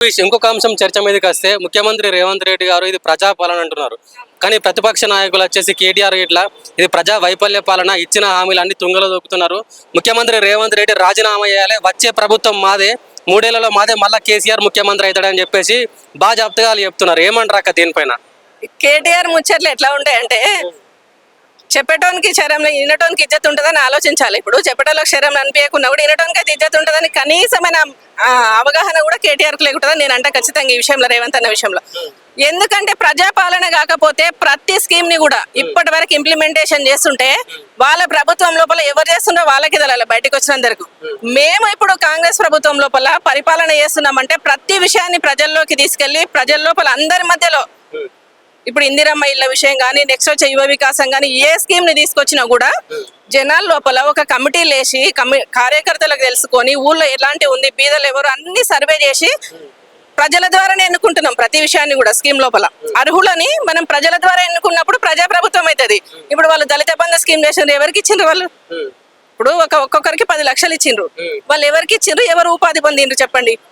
ఇంకొక అంశం చర్చ మీదకి వస్తే ముఖ్యమంత్రి రేవంత్ రెడ్డి గారు ఇది ప్రజాపాలన అంటున్నారు. కానీ ప్రతిపక్ష నాయకులు వచ్చేసి కేటీఆర్ ఇట్లా ఇది ప్రజా వైఫల్య పాలన ఇచ్చిన హామీలు అన్ని తుంగలో దొక్కుతున్నారు. ముఖ్యమంత్రి రేవంత్ రెడ్డి రాజీనామా చేయాలి వచ్చే ప్రభుత్వం మాదే మూడేళ్ళలో మాదే మళ్ళా కేసీఆర్ ముఖ్యమంత్రి అవుతాడని చెప్పేసి బాగా జాగ్రత్తగా చెప్తున్నారు. ఏమంటారు అక్క దీనిపైన? కేటీఆర్ ముచ్చట్లు ఎట్లా ఉంటాయంటే చెప్పేటోనికి శరంలో వినటోనికి ఇజ్జత్ ఉంటుందని ఆలోచించాలి. ఇప్పుడు చెప్పేటోళ్ళకి శరం అనిపించకుండా కూడా వినటోనికి అయితే ఇజ్జత్ ఉంటుందని కనీసమైన అవగాహన కూడా కేటీఆర్కి లేకుండా నేను అంటే ఖచ్చితంగా ఈ విషయంలో రేవంత్ అన్న విషయంలో. ఎందుకంటే ప్రజాపాలన కాకపోతే ప్రతి స్కీమ్ని కూడా ఇప్పటి వరకు ఇంప్లిమెంటేషన్ చేస్తుంటే వాళ్ళ ప్రభుత్వం లోపల ఎవరు చేస్తుండో వాళ్ళకి తెలాలి బయటకు వచ్చినందుకు మేము ఇప్పుడు కాంగ్రెస్ ప్రభుత్వం లోపల పరిపాలన చేస్తున్నామంటే ప్రతి విషయాన్ని ప్రజల్లోకి తీసుకెళ్ళి ప్రజల లోపల అందరి మధ్యలో ఇప్పుడు ఇందిరమ్మ ఇళ్ళ విషయం కానీ నెక్స్ట్ వచ్చే యువ వికాసం కానీ ఏ స్కీమ్ని తీసుకొచ్చినా కూడా జనాల లోపల ఒక కమిటీ లేచి కార్యకర్తలకు తెలుసుకొని ఊళ్ళో ఎలాంటి ఉంది బీదలు ఎవరు అన్ని సర్వే చేసి ప్రజల ద్వారానే ఎన్నుకుంటున్నాం ప్రతి విషయాన్ని కూడా స్కీమ్ లోపల. అర్హులని మనం ప్రజల ద్వారా ఎన్నుకున్నప్పుడు ప్రజా ప్రభుత్వం అవుతుంది. ఇప్పుడు వాళ్ళు దళిత బంధు స్కీమ్ చేసిండ్రు ఎవరికి ఇచ్చిండ్రు వాళ్ళు? ఇప్పుడు ఒక ఒక్కొక్కరికి పది లక్షలు ఇచ్చిండ్రు. వాళ్ళు ఎవరికి ఇచ్చిండ్రు ఎవరు ఉపాధి పొందిండ్రు చెప్పండి?